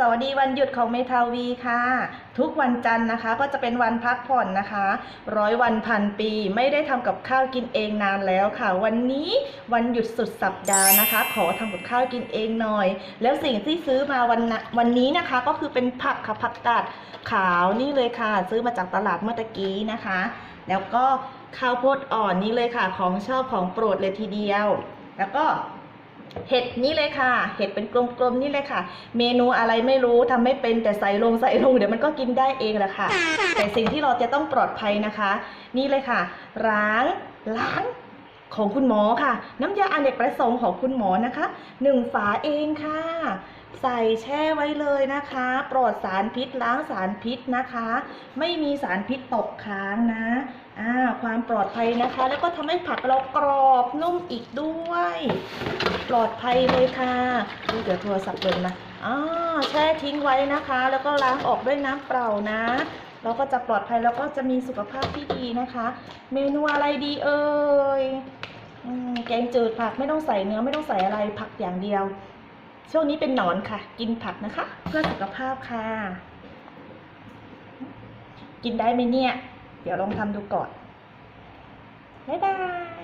สวัสดีวันหยุดของเมทาวีค่ะ ทุกวันจันทร์นะคะก็จะเป็นวันพักผ่อนนะคะ ร้อยวันพันปีไม่ได้ทำกับข้าวกินเองนานแล้วค่ะ วันนี้วันหยุดสุดสัปดาห์นะคะ ขอทำกับข้าวกินเองหน่อย แล้วสิ่งที่ซื้อมาวันนะวันนี้นะคะก็คือเป็นผักค่ะผักกาดขาวนี่เลยค่ะ ซื้อมาจากตลาดเมื่อตะกี้นะคะ แล้วก็ข้าวโพดอ่อนนี่เลยค่ะ ของชอบของโปรดเลยทีเดียว แล้วก็ เห็ดนี่เลยค่ะ เห็ดเป็นกลมๆนี่เลยค่ะ เมนูอะไรไม่รู้ทำไม่เป็นแต่ใส่ลงใส่ลงเดี๋ยวมันก็กินได้เองแหละค่ะ แต่สิ่งที่เราจะต้องปลอดภัยนะคะ นี่เลยค่ะล้างล้างของคุณหมอค่ะ น้ำยาอเนกประสงค์ของคุณหมอนะคะหนึ่งฝาเองค่ะ ใส่แช่ไว้เลยนะคะ ปลอดสารพิษล้างสารพิษนะคะ ไม่มีสารพิษตกค้างนะ ความปลอดภัยนะคะ แล้วก็ทำให้ผักเรากรอบนุ่มอีกด้วย ปลอดภัยเลยค่ะดูเดี๋ยวโทรศัพท์เลยนะอ่าแช่ทิ้งไว้นะคะ แล้วก็ล้างออกด้วยน้ำเปล่านะ เราก็จะปลอดภัยแล้วก็จะมีสุขภาพที่ดีนะคะ เมนูอะไรดีเอ่ยอแกงจืดผักไม่ต้องใส่เนื้อไม่ต้องใส่อะไรผักอย่างเดียว ช่วงนี้เป็นหนอนค่ะ กินผักนะคะ เพื่อสุขภาพค่ะ กินได้ไหมเนี่ย เดี๋ยวลองทำดูก่อน 拜拜。